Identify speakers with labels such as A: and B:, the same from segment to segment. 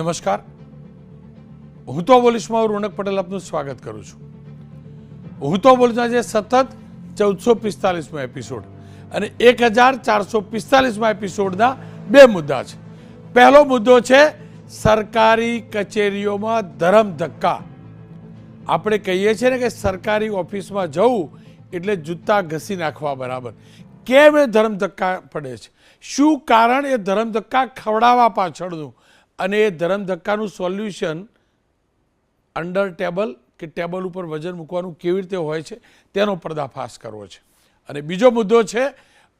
A: નમસ્કાર. હું તો બોલીશમાં રોનક પટેલ આપનું સ્વાગત કરું છું. હું તો બોલીશના જે સતત ચૌદસો પિસ્તાલીસમાં એપિસોડ અને એક હજાર ચારસો પિસ્તાલીસમાં એપિસોડના બે મુદ્દા છે. પહેલો મુદ્દો છે સરકારી કચેરીઓમાં ધરમ ધક્કા. આપણે કહીએ છીએ ને કે સરકારી ઓફિસમાં જવું એટલે જૂતા ઘસી નાખવા બરાબર. કેમ એ ધરમ ધક્કા પડે છે? શું કારણ એ ધરમ ધક્કા ખવડાવવા પાછળનું? અને એ ધરમધક્કાનું સોલ્યુશન અંડર ટેબલ કે ટેબલ ઉપર વજન મૂકવાનું કેવી રીતે હોય છે, તેનો પર્દાફાશ કરવો છે. અને બીજો મુદ્દો છે,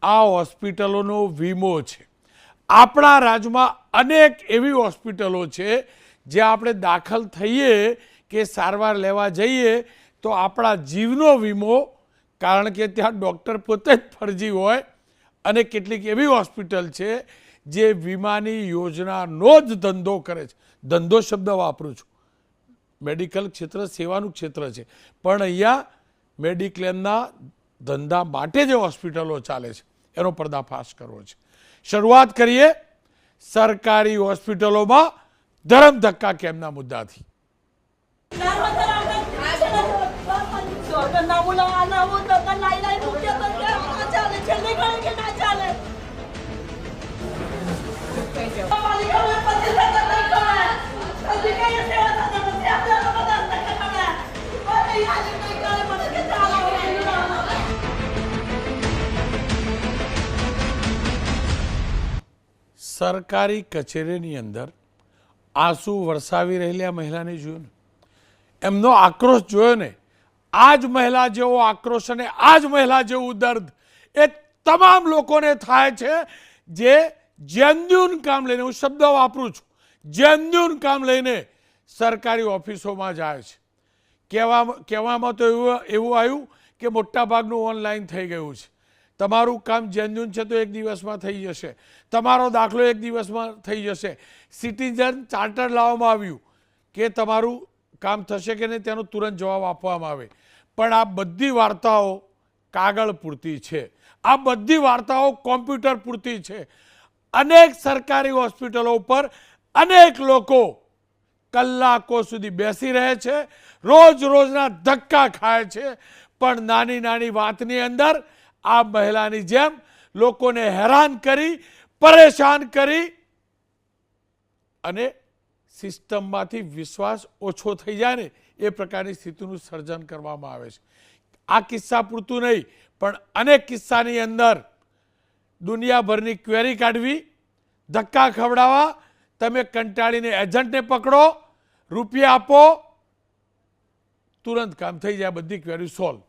A: આ હોસ્પિટલોનો વીમો છે. આપણા રાજ્યમાં અનેક એવી હોસ્પિટલો છે જે આપણે દાખલ થઈએ કે સારવાર લેવા જઈએ, તો આપણા જીવનો વીમો, કારણ કે ત્યાં ડૉક્ટર પોતે જ ફરજી હોય, અને કેટલીક એવી હોસ્પિટલ છે જે વીમાની યોજનાનો જ ધંધો કરે છે. ધંધો શબ્દ વાપરું છું. મેડિકલ ક્ષેત્ર સેવાનું ક્ષેત્ર છે. પણ અહીંયા મેડિક્લેમના ધંધા માટે જે હોસ્પિટલો ચાલે છે, એનો પર્દાફાશ કરવો છે. શરૂઆત કરીએ સરકારી હોસ્પિટલોમાં ધરમ ધક્કા કેમના મુદ્દાથી? સરકારી કચેરીની અંદર આંસુ વરસાવી રહેલી આ મહિલાને જોયું એમનો આક્રોશ જોયો ને આ જ મહિલા જેવો આક્રોશ અને આ જ મહિલા જેવું દર્દ એ તમામ લોકોને થાય છે જે જેન્યુન કામ લઈને, હું શબ્દ વાપરું છું જેન્યુન કામ લઈને સરકારી ઓફિસોમાં જાય છે. કહેવા કહેવામાં તો એવું એવું આવ્યું કે મોટા ભાગનું ઓનલાઈન થઈ ગયું છે. તમારું કામ જેન્યુન છે તો એક દિવસમાં થઈ જશે. તમારો દાખલો એક દિવસમાં થઈ જશે. સિટીઝન ચાર્ટર લાવવામાં આવ્યું કે તમારું કામ થશે કે નહીં તેનો તુરંત જવાબ આપવામાં આવે. પણ આ બધી વાર્તાઓ કાગળ પૂરતી છે. આ બધી વાર્તાઓ કોમ્પ્યુટર પૂરતી છે. અનેક સરકારી હોસ્પિટલો ઉપર અનેક લોકો કલાકો સુધી બેસી રહે છે. રોજ રોજના ધક્કા ખાય છે. પણ નાની નાની વાતની અંદર આ મહિલાની જેમ લોકોને હેરાન કરી પરેશાન કરી અને સિસ્ટમમાંથી વિશ્વાસ ઓછો થઈ જાય ને, એ પ્રકારની સ્થિતિનું સર્જન કરવામાં આવે છે. આ કિસ્સા પૂરતું નહીં, પણ અનેક કિસ્સાની અંદર દુનિયાભરની ક્વેરી કાઢવી, ધક્કા ખવડાવવા, તમે કંટાળીને એજન્ટને પકડો, રૂપિયા આપો, તુરંત કામ થઈ જાય, બધી ક્વેરી સોલ્વ.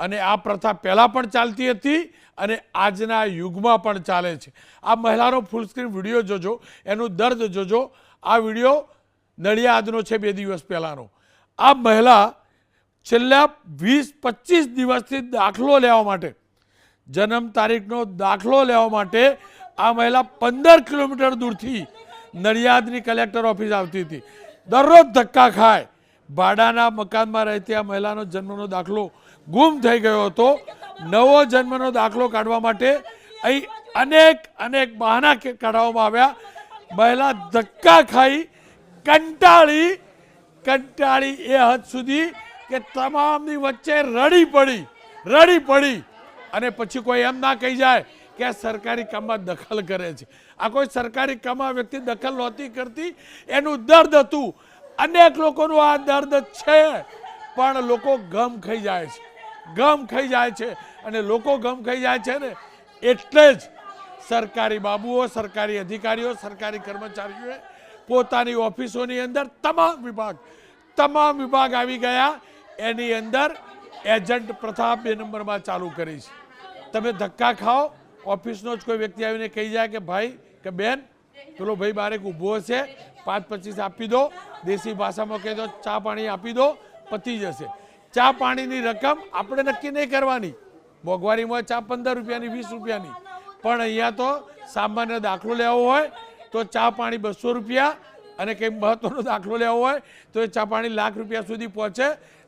A: અને આ પ્રથા પહેલાં પણ ચાલતી હતી અને આજના યુગમાં પણ ચાલે છે. આ મહિલાનો ફૂલ સ્ક્રીન વીડિયો જોજો, એનું દર્દ જોજો. આ વીડિયો નડિયાદનો છે બે દિવસ પહેલાંનો. આ મહિલા છેલ્લા વીસ, પચીસ દિવસથી દાખલો લેવા માટે, જન્મ તારીખનો દાખલો લેવા માટે આ મહિલા પંદર કિલોમીટર દૂરથી નડિયાદની કલેક્ટર ઓફિસ આવતી હતી. દરરોજ ધક્કા ખાય. ભાડાના મકાનમાં રહેતી આ મહિલાનો જન્મનો દાખલો ગુમ થઈ ગયો હતો. નવો જન્મનો દાખલો કાઢવા માટે અહીં અનેક અનેક બહાના કાઢવામાં આવ્યા. મહિલા ધક્કા ખાઈ, કંટાળી કંટાળી એ હદ સુધી કે તમામની વચ્ચે રડી પડી રડી પડી. અને પછી કોઈ એમ ના કહી જાય કે આ સરકારી કામમાં દખલ કરે છે. આ કોઈ સરકારી કામમાં વ્યક્તિ દખલ નહોતી કરતી. એનું દર્દ હતું. અનેક લોકોનું આ દર્દ છે. પણ લોકો ગમ ખાઈ જાય છે. ગમ ખાઈ જાય છે. અને લોકો ગમ ખાઈ જાય છે ને, એટલે જ સરકારી બાબુઓ, સરકારી અધિકારીઓ, સરકારી કર્મચારીઓએ પોતાની ઓફિસોની અંદર તમામ વિભાગ તમામ વિભાગ આવી ગયા. એની અંદર એજન્ટ પ્રથા બે નંબરમાં ચાલુ કરી છે. તમે ધક્કા ખાઓ, ઓફિસનો જ કોઈ વ્યક્તિ આવીને કહી જાય કે, ભાઈ, કે બેન, પેલો ભાઈ બારેક ઊભો હશે, પાંચ પચીસ આપી દો, દેશી ભાષામાં કહી દો, ચા પાણી આપી દો, પતી જશે. ચા પાણીની રકમ આપણે નક્કી નહીં કરવાની. મોંઘવારીમાં ચા પંદર રૂપિયાની, વીસ રૂપિયાની. પણ અહીંયા તો સામાન્ય દાખલો લેવો હોય તો ચા પાણી બસો રૂપિયા અને કંઈ મહત્ત્વનો દાખલો લેવો હોય તો એ ચા પાણી લાખ રૂપિયા સુધી પહોંચે.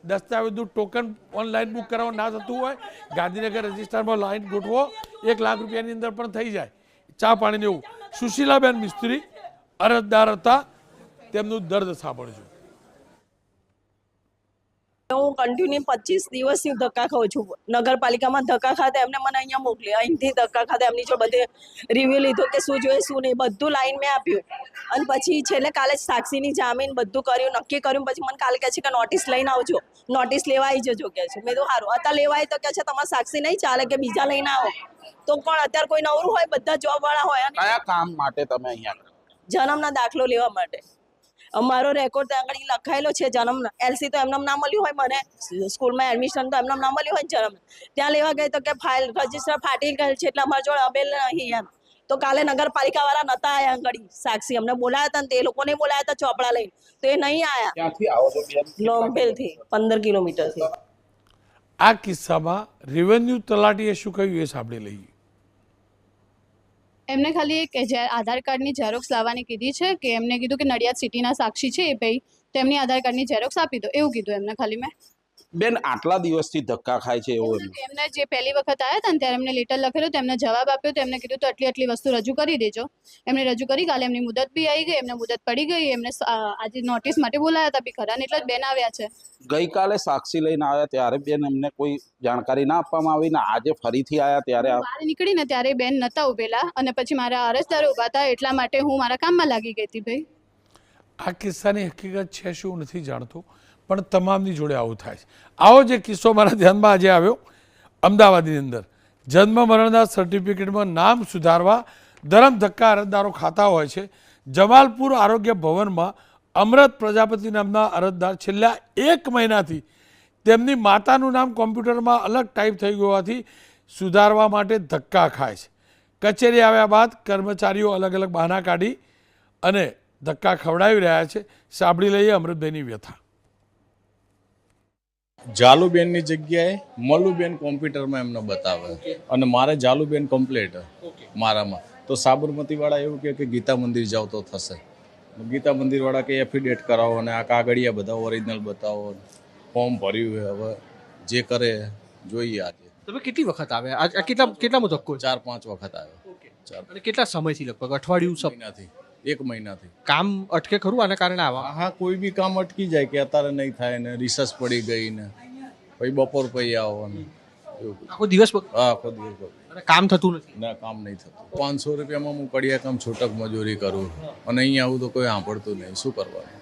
A: દસ્તાવેજનું ટોકન ઓનલાઈન બુક કરાવવા ના થતું હોય. ગાંધીનગર રજિસ્ટરમાં લાઈન ગોઠવો, એક લાખ રૂપિયાની અંદર પણ થઈ જાય. ચા પાણીને એવું સુશીલાબેન મિસ્ત્રી અરજદાર હતા. તેમનું દર્દ સાંભળજો.
B: હું કન્ટિન્યુ પચીસ દિવસથી ધક્કા ખાઉં છું. નગરપાલિકામાં ધક્કા ખાતે એમને મને અહીંયા મોકલી. અહીંથી ધક્કા ખાતે એમની જો બધે રિવ્યુ લીધો કે શું જોઈએ શું નહીં બધું લાઈન મેં આપ્યું. અને પછી છેલ્લે કાલે જ સાક્ષીની જામીન બધું કર્યું નક્કી કર્યું પછી મને કાલે કહે છે કે નોટિસ લઈને આવજો. નોટિસ લેવા આવી જજો કે છે. મેં તો સારું અત્યારે લેવા આવી તો કે છે તમારે સાક્ષી નહીં ચાલે કે બીજા લઈને આવો. તો પણ અત્યારે કોઈ નવરું હોય બધા જોબ વાળા હોય
C: કયા કામ માટે તમે અહીંયા?
B: જન્મના દાખલો લેવા માટે. અમારો રેકોર્ડ ત્યાં આગળ લખાયેલો છે જન્મ એલસી તો એમને ના મળ્યું હોય મને. સ્કૂલમાં એડમિશન તો એમને ના મળ્યું હોય ને જન્મ. ત્યાં લેવા ગઈ તો કે ફાઇલ રજિસ્ટર ફાટી ગયેલ છે એટલે અમારા જોડે અવેલ નહીં એમ. તો કાલે નગરપાલિકા વાળા નતા આયા આગળ. સાક્ષી અમને બોલાયા હતા ને તે લોકોને બોલાયા હતા ચોપડા લઈને. તો એ નહીં આયા.
C: ક્યાંથી આવો છો? બેન?
B: લોંગભેલથી પંદર કિલોમીટરથી.
A: આ કિસ્સામાં રેવન્યુ તલાટીએ શું કહ્યું એ સાંભળી લઈએ.
D: એમને ખાલી એક આધાર કાર્ડની ઝેરોક્સ લાવવાની કીધી છે કે એમને કીધું કે નડિયાદ સિટીના સાક્ષી છે એ ભાઈ તેમની આધાર કાર્ડની ઝેરોક્સ આપી દો. એવું કીધું એમને ખાલી મેં.
C: બેન આટલા દિવસથી ધક્કા ખાય છે એવું એમ
D: એમને જે પહેલી વખત આવ્યા હતા ને ત્યારે એમને લેટર લખેલું તો એમને જવાબ આપ્યો તો એમને કીધું તો આટલી આટલી વસ્તુ રજૂ કરી દેજો. એમને રજૂ કરી કાલે એમની મુદત બી આવી ગઈ એમને મુદત પડી ગઈ એમને આજે નોટિસ માટે બોલાયા હતા બી ખરા એટલે જ બેન આવ્યા છે.
C: ગઈકાલે સાક્ષી લઈને આવ્યા ત્યારે બેન એમને કોઈ જાણકારી ના આપવામાં આવી ને આજે ફરીથી આવ્યા ત્યારે આ-
D: બહાર નીકળીને ત્યારે બેન નતા ઉભેલા અને પછી મારા અરજદારો ઊભા હતા એટલા માટે હું મારા કામમાં લાગી ગઈ હતી ભાઈ.
A: આ કિસ્સાની હકીકત છે શું નથી જાણતો. પણ તમામની જોડે આવું થાય છે. આવો જે કિસ્સો મારા ધ્યાનમાં આજે આવ્યો, અમદાવાદની અંદર. જન્મ મરણના સર્ટિફિકેટમાં નામ સુધારવા ધરમ ધક્કા અરજદારો ખાતા હોય છે. જમાલપુર આરોગ્ય ભવનમાં અમૃત પ્રજાપતિ નામના અરજદાર છેલ્લા એક મહિનાથી તેમની માતાનું નામ કોમ્પ્યુટરમાં અલગ ટાઈપ થઈ ગયું હોવાથી સુધારવા માટે ધક્કા ખાય છે. કચેરી આવ્યા બાદ કર્મચારીઓ અલગ અલગ બહાના કાઢી અને ધક્કા ખવડાવી રહ્યા છે. સાંભળી લઈએ અમૃતભાઈની વ્યથા.
E: જાલુબેનની જગ્યાએ મલુબેન કોમ્પ્યુટરમાં એમને બતાવે. અને મારે જાલુબેન કમ્પ્લેટ મારામાં. તો સાબરમતીવાળા એવું કહે કે ગીતા મંદિર જાઓ તો થશે. ગીતા મંદિરવાળા કે એફિડેટ કરાવો અને આ કાગળિયા બધા ઓરિજિનલ બતાવો. ફોર્મ ભર્યું હોય હવે. જે કરે જોઈએ આજે.
F: તમે કેટલી વખત આવે આ આ કેટલા કેટલામો ધક્કો
E: ચાર પાંચ વખત આવ્યો. ચાર
F: કેટલા સમયથી લગભગ? અઠવાડિયું
E: મહિનાથી. એક મહિનાથી.
F: કામ અટકે ખરું આને કારણે આવા?
E: હા કોઈ બી કામ અટકી જાય કે અત્યારે નહીં થાય ને રિસર્ચ પડી ગઈ ને પછી બપોર પછી આવવાનું. એવું.
F: આખો દિવસ
E: હા આખો દિવસ
F: કામ થતું નથી?
E: ના કામ નહીં થતું. પાંચસો રૂપિયામાં હું કડિયા કામ છૂટક મજૂરી કરું. અને અહીંયા આવું તો કોઈ સાંભળતું નહીં. શું કરવાનું?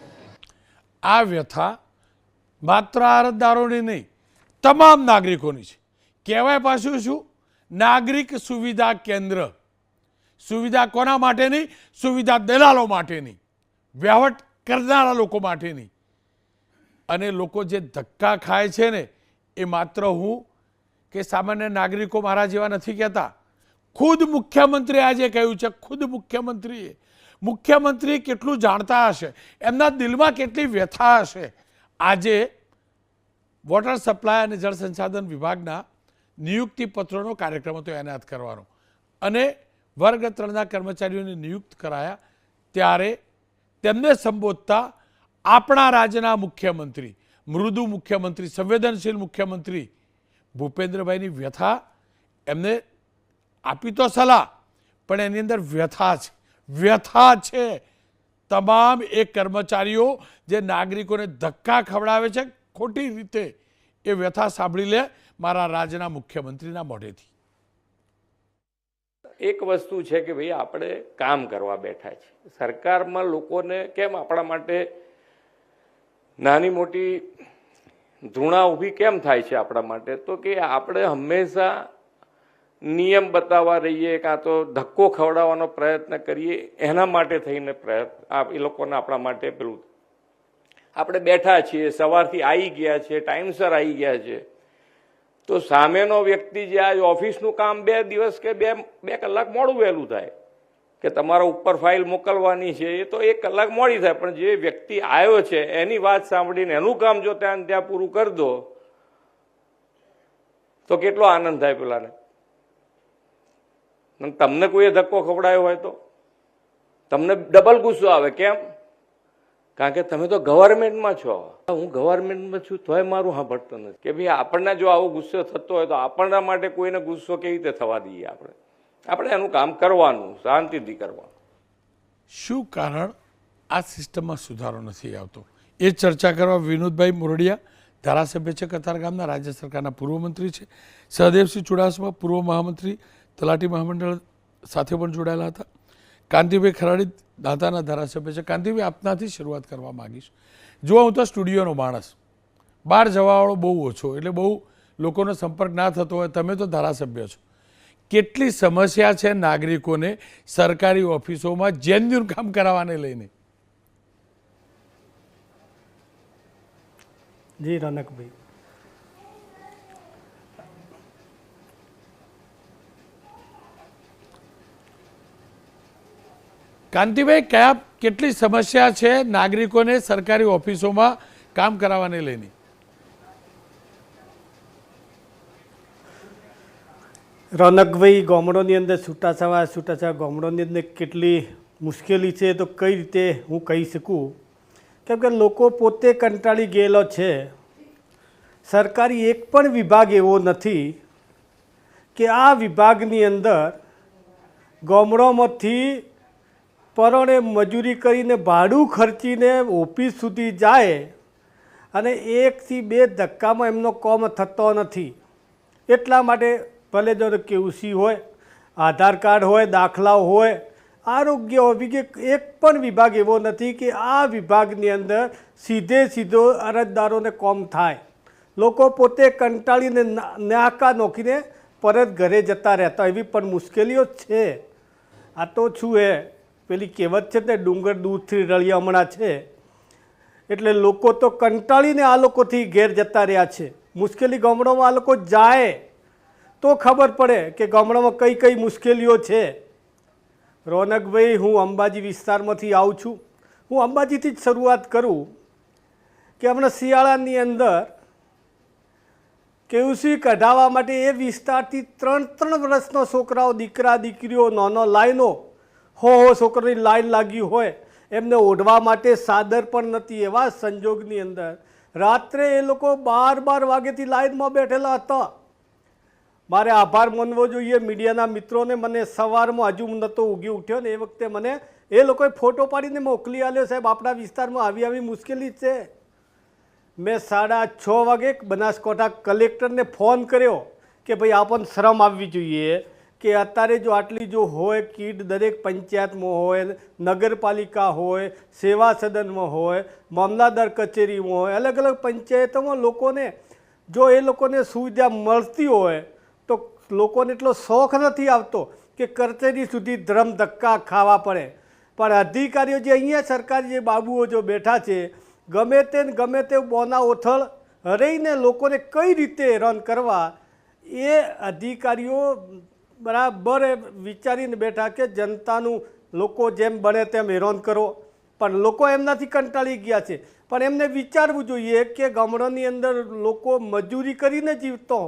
A: આ વ્યથા માત્ર અરજદારોની નહીં તમામ નાગરિકોની છે. કહેવાય પાછું શું? નાગરિક સુવિધા કેન્દ્ર. સુવિધા કોના માટેની સુવિધા દલાલો માટેની વહેવટ કરનારા લોકો માટેની અને લોકો જે ધક્કા ખાય છે ને, એ માત્ર હું કે સામાન્ય નાગરિકો મારા જેવા નથી કહેતા. ખુદ મુખ્યમંત્રી આજે કહ્યું છે, ખુદ મુખ્યમંત્રીએ. મુખ્યમંત્રી કેટલું જાણતા હશે? એમના દિલમાં કેટલી વ્યથા હશે? આજે વોટર સપ્લાય અને જળ સંસાધન વિભાગના નિયુક્તિ પત્રોનો કાર્યક્રમ હતો એનાયત કરવાનો. અને વર્ગ ત્રણના કર્મચારીઓને નિયુક્ત કરાયા. ત્યારે તેમને સંબોધતા આપણા રાજ્યના મુખ્યમંત્રી, મૃદુ મુખ્યમંત્રી, સંવેદનશીલ મુખ્યમંત્રી ભૂપેન્દ્રભાઈની વ્યથા એમને આપી તો સલાહ, પણ એની અંદર વ્યથા છે. વ્યથા છે. તમામ એ કર્મચારીઓ જે નાગરિકોને ધક્કા ખવડાવે છે, ખોટી રીતે એ વ્યથા સાંભળી લે, મારા રાજ્યના મુખ્યમંત્રીના મોઢેથી.
G: એક વસ્તુ છે કે ભાઈ આપણે કામ કરવા બેઠા છીએ સરકારમાં લોકોને કેમ આપણા માટે નાની મોટી ધૂણા ઊભી કેમ થાય છે આપણા માટે? તો કે આપણે હંમેશા નિયમ બતાવવા રહીએ, કાં તો ધક્કો ખવડાવવાનો પ્રયત્ન કરીએ, એના માટે થઈને પ્રયત્ન એ લોકોને આપણા માટે પેલું. આપણે બેઠા છીએ, સવારથી આવી ગયા છે, ટાઈમસર આવી ગયા છે. તો સામેનો વ્યક્તિ જે આ ઓફિસનું કામ બે દિવસ કે બે બે કલાક મોડું વહેલું થાય, કે તમારા ઉપર ફાઇલ મોકલવાની છે, એ તો એક કલાક મોડી થાય, પણ જે વ્યક્તિ આવ્યો છે, એની વાત સાંભળીને એનું કામ જો ત્યાં ત્યાં પૂરું કરી દો, તો કેટલો આનંદ થાય પેલાને. તમને કોઈએ ધક્કો ખવડાયો હોય તો? તમને ડબલ ગુસ્સો આવે, કેમ? કારણ કે તમે તો ગવર્મેન્ટમાં છો. હું ગવર્મેન્ટમાં છું, તોય મારું સાંભળતો નથી. કે ભાઈ આપણને જો આવો ગુસ્સો થતો હોય તો આપણના માટે કોઈને ગુસ્સો કેવી રીતે થવા દઈએ આપણે? આપણે એનું કામ કરવાનું, શાંતિથી કરવાનું.
A: શું કારણ આ સિસ્ટમમાં સુધારો નથી આવતો? એ ચર્ચા કરવા વિનોદભાઈ મોરડિયા, ધારાસભ્ય છે કતારગામના રાજ્ય સરકારના પૂર્વ મંત્રી છે. સહદેવસિંહ ચુડાસમા, પૂર્વ મહામંત્રી, તલાટી મહામંડળ સાથે પણ જોડાયેલા હતા. કાંતિભાઈ ખરાડી દાંતાના ધારાસભ્ય છે. કાંતિભાઈ આપનાથી શરૂઆત કરવા માગીશ. જો હું તો સ્ટુડિયોનો માણસ. બહાર જવાવાળો બહુ ઓછો, એટલે બહુ લોકોનો સંપર્ક ના થતો હોય, તમે તો ધારાસભ્ય છો. કેટલી સમસ્યા છે નાગરિકોને સરકારી ઓફિસોમાં જેન્યુન કામ કરાવવાને લઈને.
H: જી, રોનકભાઈ.
A: કાંતિભાઈ, કયા કેટલી સમસ્યા છે નાગરિકોને સરકારી ઓફિસોમાં કામ કરાવવાને લઈને?
H: રોનકભાઈ, ગામડોની અંદર છૂટાછવા છૂટાછવા ગામડોની અંદર કેટલી મુશ્કેલી છે તો કઈ રીતે હું કહી શકું? કેમ કે લોકો પોતે કંટાળી ગયેલો છે. સરકારી એક પણ વિભાગ એવો નથી કે આ વિભાગની અંદર ગામડામાંથી પરોણે મજૂરી કરીને ભાડું ખર્ચીને ઓફિસ સુધી જાય અને એકથી બે ધક્કામાં એમનો કોમ થતો નથી. એટલા માટે ભલે જો કેયુસી હોય, આધાર કાર્ડ હોય દાખલા હોય, આરોગ્ય વિગે એક પણ વિભાગ એવો નથી કે આ વિભાગની અંદર સીધે સીધો અરજદારોને કોમ થાય. લોકો પોતે કંટાળીને નાકા નોખીને પરત ઘરે જતા રહેતા, એવી પણ મુશ્કેલીઓ છે. આ તો છું હે. પેલી કહેવત છે ને, ડુંગર દૂધથી રળિયા હમણાં છે. એટલે લોકો તો કંટાળીને આ લોકોથી ઘેર જતા રહ્યા છે. મુશ્કેલી ગામડામાં આ લોકો જાય તો ખબર પડે કે ગામડામાં કઈ કઈ મુશ્કેલીઓ છે. રોનકભાઈ હું અંબાજી વિસ્તારમાંથી આવું છું. હું અંબાજીથી જ શરૂઆત કરું કે હમણાં શિયાળાની અંદર કેયુસી કઢાવવા માટે એ વિસ્તારથી ત્રણ ત્રણ વર્ષનો છોકરાઓ, દીકરા, દીકરીઓ, નાનો લાઈનો હો હો, છોકરાની લાઈન લાગી હોય, એમને ઓઢવા માટે સાદર પણ નથી એવા સંજોગની અંદર. રાત્રે એ લોકો બાર બાર વાગ્યાથી લાઈનમાં બેઠેલા હતા. મારે આભાર માનવો જોઈએ. મીડિયાના મિત્રોને મને સવારમાં હજુ હું નહોતો ઉગી ઉઠ્યો ને એ વખતે મને એ લોકોએ ફોટો પાડીને મોકલી આલ્યો સાહેબ, આપણા વિસ્તારમાં આવી આવી મુશ્કેલી છે. મેં સાડા છ વાગે બનાસકાંઠા કલેક્ટરને ફોન કર્યો કે, ભાઈ, આપણને શરમ આવવી જોઈએ. કે અત્યારે જો આટલી જો હોય, કીટ દરેક પંચાયતમાં હોય, નગરપાલિકા હોય, સેવા સદનમાં હોય, મામલાદાર કચેરીમાં હોય, અલગ અલગ પંચાયતોમાં લોકોને જો એ લોકોને સુવિધા મળતી હોય, તો લોકોને એટલો શોખ નથી આવતો કે કચેરી સુધી ધ્રમ ધક્કા ખાવા પડે. પણ અધિકારીઓ જે અહીંયા સરકારી જે બાબુઓ જો બેઠા છે, ગમે તે ગમે તે બોના ઓથળ રહીને લોકોને કઈ રીતે રન કરવા, એ અધિકારીઓ બરાબર વિચારીને બેઠા કે જનતાનું લોકો જેમ બને તેમ હેરાન કરો. પણ લોકો એમનાથી કંટાળી ગયા છે. પણ એમને વિચારવું જોઈએ કે ગામડાની અંદર લોકો મજૂરી કરીને જીવતો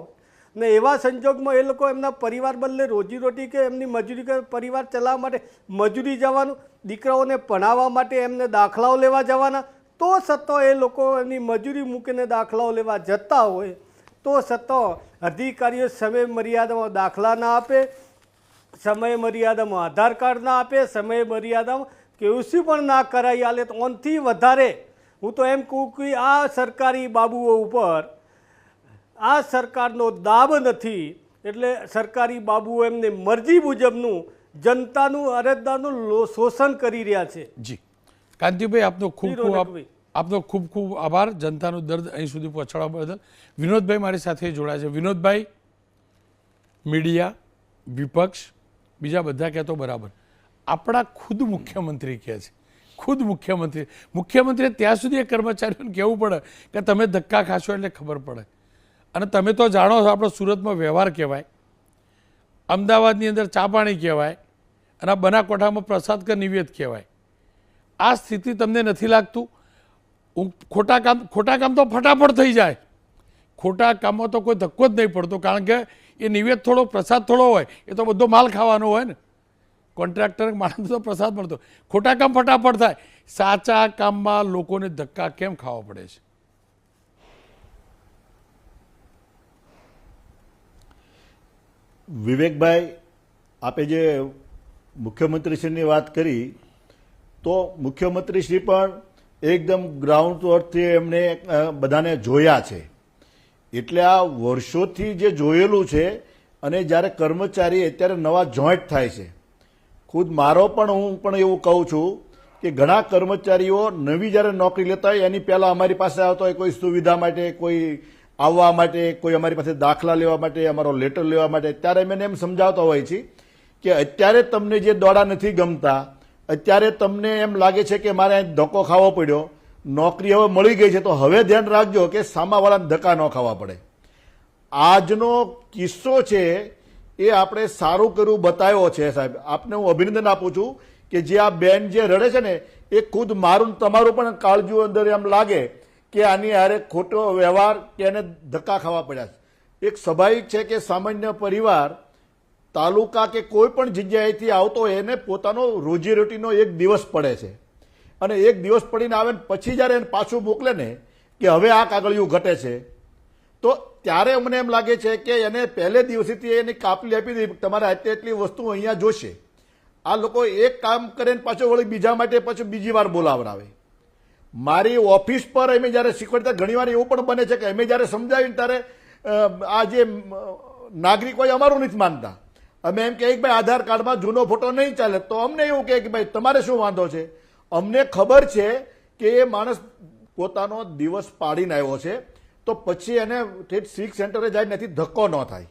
H: ને એવા સંજોગમાં એ લોકો એમના પરિવાર બદલે રોજીરોટી કે એમની મજૂરી પરિવાર ચલાવવા માટે મજૂરી જવાનું, દીકરાઓને ભણાવવા માટે એમને દાખલાઓ લેવા જવાના, તો સતો એ લોકો એમની મજૂરી મૂકીને દાખલાઓ લેવા જતા હોય. તો છતાં અધિકારીઓ સમય મર્યાદામાં દાખલા ના આપે સમય મર્યાદામાં આધાર કાર્ડ ના આપે સમય મર્યાદામાં કેયુસી પણ ના કરાવી આલે તો ઓનથી વધારે. હું તો એમ કહું કે આ સરકારી બાબુઓ ઉપર આ સરકારનો દાબ નથી એટલે સરકારી બાબુઓ એમને મરજી મુજબનું જનતાનું અરજદારનું શોષણ કરી રહ્યા છે.
A: જી. કાંતિભાઈ આપનો ખૂબ ખૂબ. આપનો ખૂબ ખૂબ આભાર. જનતાનું દર્દ અહીં સુધી પહોંચાડવા બદલ. વિનોદભાઈ મારી સાથે જોડાયા છે. વિનોદભાઈ, મીડિયા, વિપક્ષ, બીજા બધા કહેતો બરાબર. આપણા ખુદ મુખ્યમંત્રી કહે છે. ખુદ મુખ્યમંત્રી. મુખ્યમંત્રીએ ત્યાં સુધી એ કર્મચારીઓને કહેવું પડે કે તમે ધક્કા ખાશો એટલે ખબર પડે. અને તમે તો જાણો છો આપણો સુરતમાં વ્યવહાર કહેવાય. અમદાવાદની અંદર ચા પાણી કહેવાય અને આ બનાસકાંઠામાં પ્રસાદ કે નિવેદ કહેવાય. આ સ્થિતિ તમને નથી લાગતું? હું ખોટા કામ ખોટા કામ તો ફટાફટ થઈ જાય. ખોટા કામમાં તો કોઈ ધક્કો જ નહીં પડતો, કારણ કે એ નિવેદ થોડો, પ્રસાદ થોડો હોય, એ તો બધો માલ ખાવાનો હોય ને. કોન્ટ્રાક્ટર માણસ તો પ્રસાદ મળતો. ખોટા કામ ફટાફટ થાય. સાચા કામમાં લોકોને ધક્કા કેમ ખાવા પડે છે?
I: વિવેકભાઈ, આપે જે મુખ્યમંત્રીશ્રીની વાત કરી, તો મુખ્યમંત્રીશ્રી પણ એકદમ ગ્રાઉન્ડ તોડથી એમણે બધાને જોયા છે. એટલે આ વર્ષોથી જે જોયેલું છે, અને જ્યારે કર્મચારી અત્યારે નવા જોઈન્ટ થાય છે. ખુદ મારો પણ હું પણ એવું કહું છું કે ઘણા કર્મચારીઓ નવી જ્યારે નોકરી લેતા હોય, એની પહેલાં અમારી પાસે આવતા હોય કોઈ સુવિધા માટે, કોઈ આવવા માટે, કોઈ અમારી પાસે દાખલા લેવા માટે, અમારો લેટર લેવા માટે. ત્યારે અમે એમ સમજાવતા હોય છે કે અત્યારે તમને જે દોડા નથી ગમતા અત્યારે તમને એમ લાગે છે કે મારે ધક્કો ખાવો પડ્યો. નોકરી હવે મળી ગઈ છે, તો હવે ધ્યાન રાખજો કે સામાવાળાને ધક્કા ન ખાવા પડે. આજનો કિસ્સો છે, એ આપણે સારું કર્યું બતાવ્યો છે, સાહેબ. આપને હું અભિનંદન આપું છું કે જે આ બેન જે રડે છે ને, એ ખુદ મારું તમારું પણ કાળજું અંદર એમ લાગે કે આની હારે ખોટો વ્યવહાર કે એને ધક્કા ખાવા પડ્યા છે. એક સ્વાભાવિક છે કે સામાન્ય પરિવાર તાલુકા કે કોઈ પણ જગ્યાએથી આવતો એને પોતાનો રોજીરોટીનો એક દિવસ પડે છે. અને એક દિવસ પડીને આવે ને પછી જ્યારે એને પાછું મોકલે ને કે હવે આ કાગળિયું ઘટે છે, તો ત્યારે અમને એમ લાગે છે કે એને પહેલે દિવસેથી એની કાપલી આપી દીધી તમારે આટલી એટલી વસ્તુ અહીંયા જોશે. આ લોકો એક કામ કરે ને પાછો વળી બીજા માટે પાછું બીજી વાર બોલાવડાવે. મારી ઓફિસ પર અમે જ્યારે શીખવાડતા ઘણીવાર એવું પણ બને છે કે અમે જ્યારે સમજાવીને ત્યારે આ જે નાગરિકો અમારું નથી માનતા. અમે એમ કહે કે ભાઈ, આધાર કાર્ડમાં જૂનો ફોટો નહીં ચાલે. તો અમને એવું કહે કે ભાઈ, તમારે શું વાંધો છે? અમને ખબર છે કે એ માણસ પોતાનો દિવસ પાડીને આવ્યો છે. તો પછી એને ઠેઠ સિક્સ સેન્ટરે જાય નથી ધક્કો ન થાય.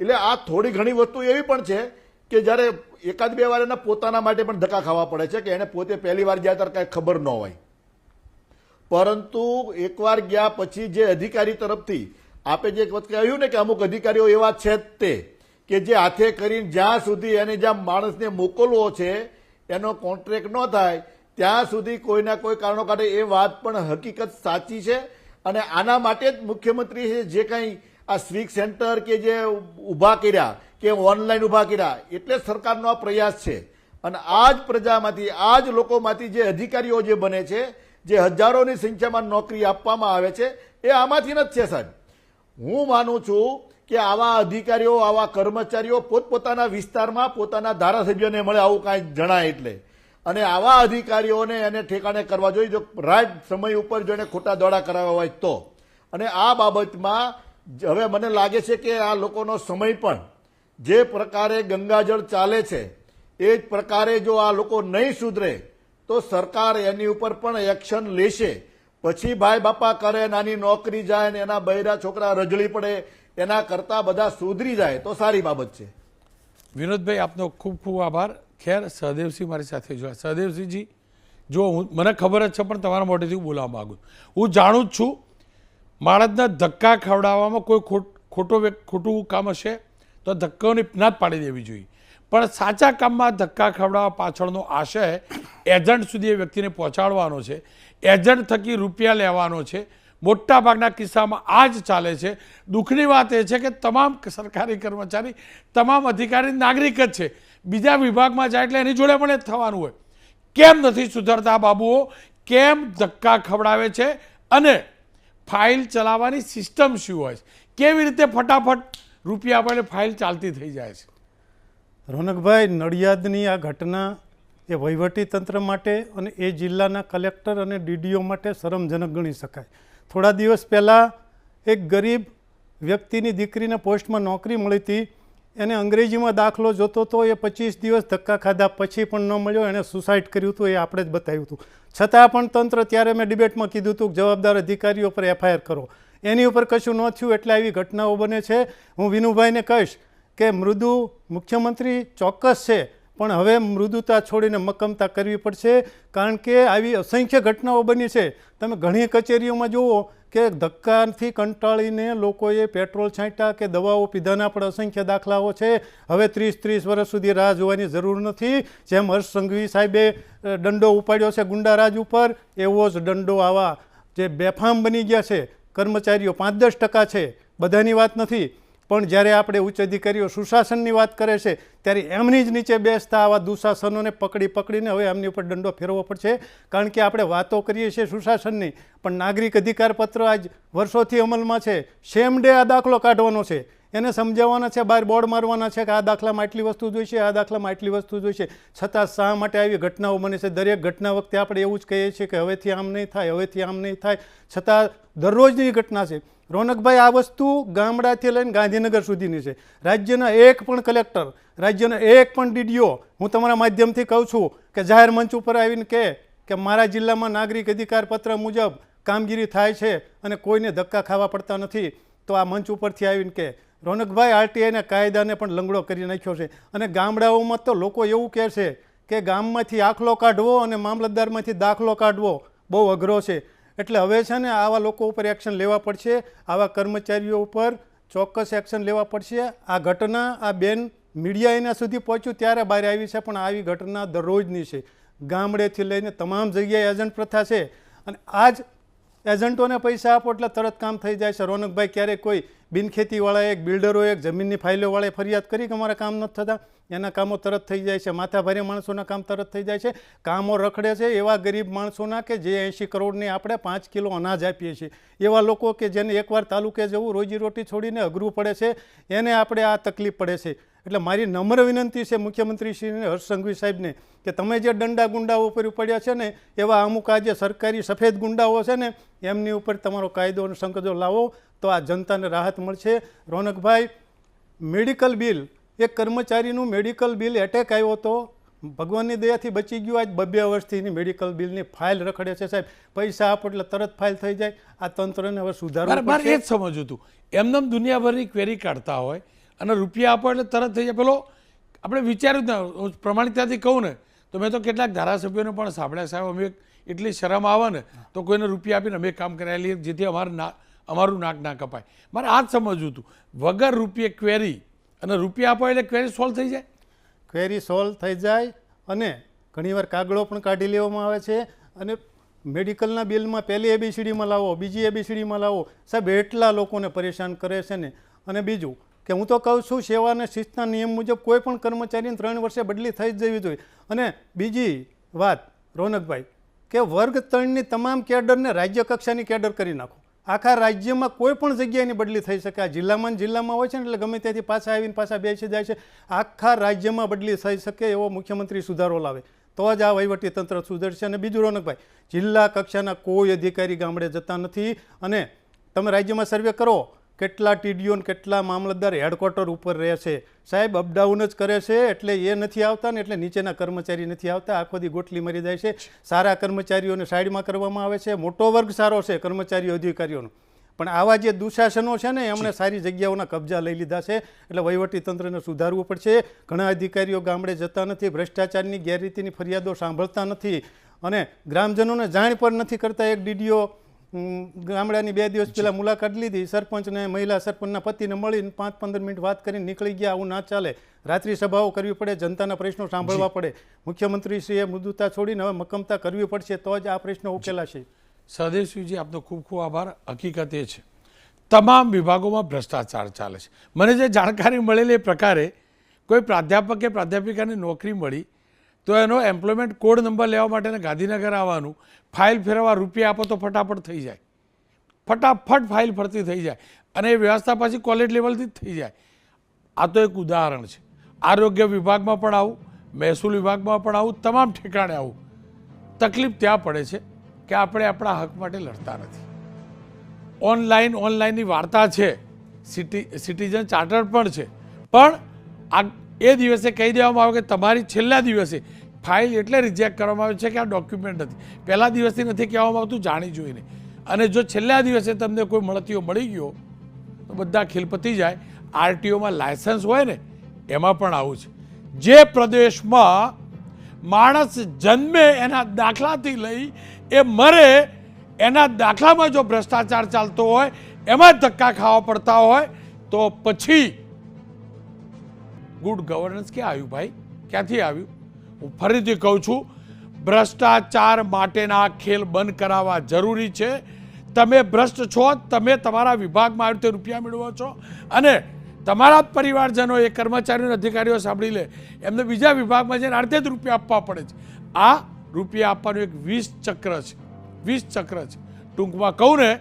I: એટલે આ થોડી ઘણી વસ્તુ એવી પણ છે કે જ્યારે એકાદ બે વાર એના પોતાના માટે પણ ધક્કા ખાવા પડે છે કે એને પોતે પહેલી વાર ગયા ત્યારે કાંઈ ખબર ન હોય. પરંતુ એકવાર ગયા પછી જે અધિકારી તરફથી આપે જે કહ્યું ને કે અમુક અધિકારીઓ એવા છે જ તે કે જે હાથે કરીને જ્યાં સુધી એને જ્યાં માણસને મોકલવો છે, એનો કોન્ટ્રાક્ટ ન થાય, ત્યાં સુધી કોઈના કોઈ કારણો કાઢે એ વાત પણ હકીકત સાચી છે. અને આના માટે જ મુખ્યમંત્રીએ જે કંઈ આ સ્વીક સેન્ટર કે જે ઊભા કર્યા, કે ઓનલાઈન ઊભા કર્યા, એટલે સરકારનો આ પ્રયાસ છે. અને આ જ પ્રજામાંથી આ જ લોકોમાંથી જે અધિકારીઓ જે બને છે, જે હજારોની સંખ્યામાં નોકરી આપવામાં આવે છે, એ આમાંથી જ છે સાહેબ. હું માનું છું કે આવા અધિકારીઓ, આવા કર્મચારીઓ પોતપોતાના વિસ્તારમાં પોતાના ધારાસભ્યોને મળે આવું કાંઈ જણાય એટલે. અને આવા અધિકારીઓને એને ઠેકાણે કરવા જોઈએ, જો રાઈટ સમય ઉપર જો એને ખોટા દોડા કરાવવા હોય તો. અને આ બાબતમાં હવે મને લાગે છે કે આ લોકોનો સમય પણ જે પ્રકારે ગંગાજળ ચાલે છે, એ જ પ્રકારે જો આ લોકો નહીં સુધરે, તો સરકાર એની ઉપર પણ એક્શન લેશે. પછી ભાઈ બાપા કરે, નાની નોકરી જાય ને એના બૈરા છોકરા રજળી પડે એના કરતા બધા સુધરી જાય તો સારી બાબત છે.
A: વિનોદભાઈ, આપનો ખૂબ ખૂબ આભાર. ખેર, સહદેવસિંહ મારી સાથે જોયા સહદેવસિંહજી, જો હું, મને ખબર જ છે, પણ તમારા મોટેથી હું બોલાવવા માગું હું જાણું જ છું, માણસને ધક્કા ખવડાવવામાં કોઈ ખોટ, ખોટો કામ હશે તો ધક્કાઓની ના પાડી દેવી જોઈએ. પણ સાચા કામમાં ધક્કા ખવડાવવા પાછળનો આશય એજન્ટ સુધી એ વ્યક્તિને પહોંચાડવાનો છે. એજન્ટ થકી રૂપિયા લેવાનો છે. મોટા ભાગના કિસ્સામાં આ જ ચાલે છે. દુઃખની વાત એ છે કે તમામ સરકારી કર્મચારી, તમામ અધિકારી નાગરિક જ છે. બીજા વિભાગમાં જાય એટલે એની જોડે પણ એ થવાનું હોય. કેમ નથી સુધરતા બાબુઓ? કેમ ધક્કા ખવડાવે છે? અને ફાઇલ ચલાવવાની સિસ્ટમ શું હોય છે? કેવી રીતે ફટાફટ રૂપિયા આપણે ફાઇલ ચાલતી થઈ જાય છે?
J: રોનકભાઈ, નડિયાદની આ ઘટના એ વહીવટી તંત્ર માટે અને એ જિલ્લાના કલેક્ટર અને ડીડીઓ માટે શરમજનક ગણી શકાય. થોડા દિવસ પહેલાં એક ગરીબ વ્યક્તિની દીકરીને પોસ્ટમાં નોકરી મળી હતી. એને અંગ્રેજીમાં દાખલો જોતો હતો એ પચીસ દિવસ ધક્કા ખાધા, પછી પણ ન મળ્યો. એણે સુસાઇડ કર્યું હતું, એ આપણે જ બતાવ્યું હતું. છતાં પણ તંત્ર ત્યારે મેં ડિબેટમાં કીધું હતું કે જવાબદાર અધિકારીઓ પર એફઆઈઆર કરો. એની ઉપર કશું ન થયું એટલે આવી ઘટનાઓ બને છે. હું વિનુભાઈને કહીશ કે મૃદુ મુખ્યમંત્રી ચોક્કસ છે. પણ હવે મૃદુતા છોડીને મક્કમતા કરવી પડશે, કારણ કે આવી અસંખ્ય ઘટનાઓ બની છે. તમે ઘણી કચેરીઓમાં જુઓ કે ધક્કાથી કંટાળીને લોકોએ પેટ્રોલ છાંટ્યા કે દવાઓ પીધાના પણ અસંખ્ય દાખલાઓ છે. હવે ત્રીસ ત્રીસ વર્ષ સુધી રાહ જોવાની જરૂર નથી. જેમ હર્ષ સંઘવી સાહેબે દંડો ઉપાડ્યો છે ગુંડારાજ ઉપર, એવો જ દંડો આવા જે બેફામ બની ગયા છે. કર્મચારીઓ પાંચ દસ ટકા છે. બધાની વાત નથી. પણ જ્યારે આપણે ઉચ્ચ અધિકારીઓ સુશાસનની વાત કરે છે, ત્યારે એમની જ નીચે બેસતા આવા દુશાસનોને પકડી પકડીને હવે એમની ઉપર દંડો ફેરવવો પડશે. કારણ કે આપણે વાતો કરીએ છીએ સુશાસનની, પણ નાગરિક અધિકાર પત્ર આજ વર્ષોથી અમલમાં છે. સેમ ડે આ દાખલો કાઢવાનો છે. એને સમજાવવાના છે, બહાર બોર્ડ મારવાના છે કે આ દાખલામાં આટલી વસ્તુ જોઈશે, આ દાખલામાં આટલી વસ્તુ જોઈશે. છતાં શા માટે આવી ઘટનાઓ બને છે? દરેક ઘટના વખતે આપણે એવું જ કહીએ છીએ કે હવેથી આમ નહીં થાય, હવેથી આમ નહીં થાય. છતાં દરરોજની ઘટના છે. રોનકભાઈ, આ વસ્તુ ગામડાથી લઈને ગાંધીનગર સુધીની છે. રાજ્યના એક પણ કલેક્ટર, રાજ્યના એક પણ ડીડીઓ, હું તમારા માધ્યમથી કહું છું કે જાહેર મંચ ઉપર આવીને કહે કે મારા જિલ્લામાં નાગરિક અધિકાર પત્ર મુજબ કામગીરી થાય છે અને કોઈને ધક્કા ખાવા પડતા નથી, તો આ મંચ ઉપરથી આવીને કે રોનકભાઈ આરટીઆઈના કાયદાને પણ લંગડો કરી નાખ્યો છે. અને ગામડાઓમાં તો લોકો એવું કહે છે કે ગામમાંથી આખલો કાઢવો અને મામલતદારમાંથી દાખલો કાઢવો બહુ અઘરો છે. એટલે હવે છે ને આવા લોકો ઉપર એક્શન લેવા પડશે, આવા કર્મચારીઓ ઉપર ચોક્કસ એક્શન લેવા પડશે. આ ઘટના આ બેન મીડિયા એના સુધી પહોંચ્યું ત્યારે બહાર આવી છે, પણ આવી ઘટના દરરોજની છે. ગામડેથી લઈને તમામ જગ્યાએ એજન્ટ પ્રથા છે. અને આ જ એજન્ટોને પૈસા આપો એટલે તરત કામ થઈ જાય છે. રોનકભાઈ ક્યારેક કોઈ બિનખેતીવાળા એક બિલ્ડરો એક જમીનની ફાઇલોવાળાએ ફરિયાદ કરી કે અમારા કામ નથી થતા. એના કામો તરત થઈ જાય છે. માથાભારે માણસોના કામ તરત થઈ જાય છે. કામો રખડે છે એવા ગરીબ માણસોના કે જે એંશી કરોડની આપણે પાંચ કિલો અનાજ આપીએ છીએ. એવા લોકો કે જેને એકવાર તાલુકે જવું રોજીરોટી છોડીને અઘરું પડે છે. એને આપણે આ તકલીફ પડે છે. એટલે મારી નમ્ર વિનંતી છે મુખ્યમંત્રી શ્રી હર્ષ સંઘવી સાહેબને, કે તમે જે દંડા ગુંડાઓ ઉપર પડ્યા છે ને, એવા અમુક આ જે સરકારી સફેદ ગુંડાઓ છે ને, એમની ઉપર તમારો કાયદો અને સંકજો લાવો. તો આ જનતાને રાહત મળશે. રોનકભાઈ મેડિકલ બિલ એક કર્મચારીનું મેડિકલ બિલ એટેક આવ્યો હતો. ભગવાનની દયાથી બચી ગયું. આજ બબ્બે વર્ષથી એની મેડિકલ બિલની ફાઇલ રખડે છે સાહેબ. પૈસા આપો એટલે તરત ફાઇલ થઈ જાય. આ તંત્રને હવે સુધારવું
A: મારે એ જ સમજવું હતું. એમનેમ દુનિયાભરની ક્વેરી કાઢતા હોય અને રૂપિયા આપો એટલે તરત થઈ જાય. પેલો આપણે વિચાર્યું જ ના હું પ્રમાણિકતાથી કહું ને તો મેં તો કેટલાક ધારાસભ્યોને પણ સાંભળ્યા સાહેબ અમે એટલી શરમ આવે ને તો કોઈને રૂપિયા આપીને અમે કામ કરાવી લઈએ જેથી અમારે ના અમારું નાક ના કપાય. મારે આ જ સમજવું હતું. વગર રૂપિયે ક્વેરી અને રૂપિયા આપો એટલે ક્વેરી સોલ્વ થઈ જાય.
J: ક્વેરી સોલ્વ થઈ જાય અને ઘણીવાર કાગળો પણ કાઢી લેવામાં આવે છે અને મેડિકલના બિલમાં પહેલી એબીસીડીમાં લાવો, બીજી એબીસીડીમાં લાવો. સાહેબ, એટલા લોકોને પરેશાન કરે છે ને. અને બીજું કે હું તો કહું છું, સેવા અને શિસ્તના નિયમ મુજબ કોઈ પણ કર્મચારીને ત્રણ વર્ષે બદલી થઈ જવી જોઈએ. અને બીજી વાત રોનકભાઈ, કે વર્ગ ત્રણની તમામ કેડરને રાજ્ય કક્ષાની કેડર કરી નાખો. આખા રાજ્યમાં કોઈ પણ જગ્યાએની બદલી થઈ શકે. આ જિલ્લામાં જિલ્લામાં હોય છે ને એટલે ગમે ત્યાંથી પાછા આવીને પાછા બેસી જાય છે. આખા રાજ્યમાં બદલી થઈ શકે એવો મુખ્યમંત્રી સુધારો લાવે. તો જ આ વહીવટી તંત્ર સુધરશે. અને બીજું રોનકભાઈ, જિલ્લા કક્ષાના કોઈ અધિકારી ગામડે જતા નથી. અને તમે રાજ્યમાં સર્વે કરો. કેટલા ટીડીઓ ને કેટલા મામલતદાર હેડક્વાર્ટર ઉપર રહે છે? સાહેબ અપડાઉન જ કરે છે એટલે એ નથી આવતા ને એટલે નીચેના કર્મચારી નથી આવતા. આખો દી ગોટલી મરી જાય છે. સારા કર્મચારીઓને સાઈડમાં કરવામાં આવે છે. મોટો વર્ગ સારો છે કર્મચારીઓ અધિકારીઓનો. પણ આવા જે દુશાસનો છે ને એમણે સારી જગ્યાઓના કબજા લઈ લીધા છે. એટલે વહીવટી તંત્રને સુધારવું પડશે. ઘણા અધિકારીઓ ગામડે જતા નથી ભ્રષ્ટાચારની ગેરરીતિની ફરિયાદો સાંભળતા નથી. અને ગ્રામજનોને જાણ પણ નથી કરતા એક ડીડીઓ. ગામડાની બે દિવસ પહેલાં મુલાકાત લીધી. સરપંચને મહિલા સરપંચના પતિને મળીને પાંચ પંદર મિનિટ વાત કરીને નીકળી ગયા. આવું ના ચાલે. રાત્રિ સભાઓ કરવી પડે જનતાના પ્રશ્નો સાંભળવા પડે. મુખ્યમંત્રીશ્રીએ મૃદુતા છોડીને હવે મક્કમતા કરવી પડશે તો જ આ પ્રશ્નો ઉકેલાશે.
A: સહદેવસિંહજી આપનો ખૂબ ખૂબ આભાર. હકીકત એ છે. તમામ વિભાગોમાં ભ્રષ્ટાચાર ચાલે છે. મને જે જાણકારી મળેલી એ પ્રકારે કોઈ પ્રાધ્યાપક કે પ્રાધ્યાપિકાની નોકરી મળી તો એનો એમ્પ્લોયમેન્ટ કોડ નંબર લેવા માટે ગાંધીનગર આવવાનું. ફાઇલ ફેરવવા રૂપિયા આપો તો ફટાફટ થઈ જાય. ફટાફટ ફાઇલ ફરતી થઈ જાય. અને એ વ્યવસ્થા પાછી કોલેજ લેવલથી જ થઈ જાય. આ તો એક ઉદાહરણ છે. આરોગ્ય વિભાગમાં પણ આવું, મહેસૂલ વિભાગમાં પણ આવું, તમામ ઠેકાણે આવું. તકલીફ ત્યાં પડે છે કે આપણે આપણા હક માટે લડતા નથી. ઓનલાઈન ઓનલાઈનની વાર્તા છે. સિટી સિટીઝન ચાર્ટર પણ છે. પણ આ એ દિવસે કહી દેવામાં આવે કે તમારી છેલ્લા દિવસે ફાઇલ એટલે રિજેક્ટ કરવામાં આવે છે કે આ ડોક્યુમેન્ટ નથી. પહેલા દિવસથી નથી કહેવામાં આવતું, જાણી જોઈને. અને જો છેલ્લા દિવસે તમને કોઈ મળતીઓ મળી ગયો, તો બધા ખીલપતી જાય. આરટીઓમાં લાયસન્સ હોય ને, એમાં પણ આવું છે. જે પ્રદેશમાં માણસ જન્મે એના દાખલાથી લઈ, એ મરે, એના દાખલામાં જો ભ્રષ્ટાચાર ચાલતો હોય, એમાં ધક્કા ખાવા પડતા હોય, તો પછી ગુડ ગવર્નન્સ ક્યાં આવ્યું ભાઈ? ક્યાંથી આવ્યું? હું ફરીથી કહું છું, ભ્રષ્ટાચાર માટેના ખેલ બંધ કરાવવા જરૂરી છે. તમે ભ્રષ્ટ છો, તમે તમારા વિભાગમાં આવી રીતે રૂપિયા મેળવો છો અને તમારા જ પરિવારજનો એ કર્મચારીઓને અધિકારીઓ સાંભળી લે. એમને બીજા વિભાગમાં જઈને અડધે જ રૂપિયા આપવા પડે છે. આ રૂપિયા આપવાનું એક વીસ ચક્ર છે. વીસ ચક્ર છે. ટૂંકમાં કહું ને,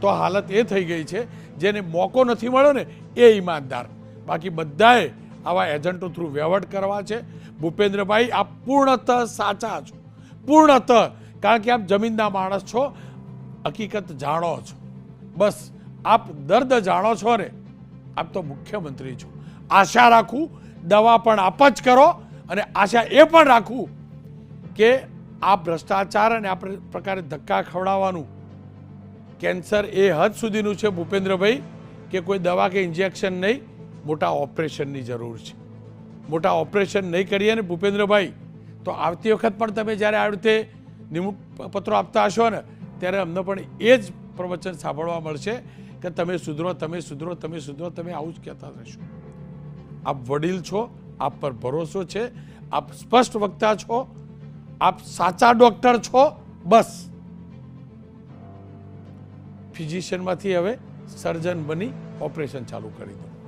A: તો હાલત એ થઈ ગઈ છે, જેને મોકો નથી મળ્યો ને, એ ઈમાનદાર. બાકી બધાએ આવા એજન્ટો થ્રુ વહીવટ કરવા છે. ભૂપેન્દ્રભાઈ, આપ પૂર્ણતઃ સાચા છો. પૂર્ણતઃ. કારણ કે આપ જમીનના માણસ છો. હકીકત જાણો છો. બસ, આપ દર્દ જાણો છો ને આપ તો મુખ્યમંત્રી છો. આશા રાખું, દવા પણ આપ જ કરો અને આશા એ પણ રાખું કે આ ભ્રષ્ટાચાર અને આ પ્રકારે ધક્કા ખવડાવવાનું કેન્સર એ હદ સુધીનું છે ભૂપેન્દ્રભાઈ, કે કોઈ દવા કે ઇન્જેક્શન નહીં. મોટા ઓપરેશનની જરૂર છે. મોટા ઓપરેશન નહીં કરીએ ને ભૂપેન્દ્રભાઈ, તો આવતી વખત પણ તમે જ્યારે આ રીતે નિમણૂક પત્રો આપતા હશો ને, ત્યારે અમને પણ એ જ પ્રવચન સાંભળવા મળશે કે તમે સુધરો તમે સુધરો તમે સુધરો, તમે આવું જ કહેતા રહેશો. આપ વડીલ છો, આપ પર ભરોસો છે, આપ સ્પષ્ટ વક્તા છો, આપ સાચા ડોક્ટર છો, બસ. ફિઝિશિયનમાંથી હવે સર્જન બની ઓપરેશન ચાલુ કરી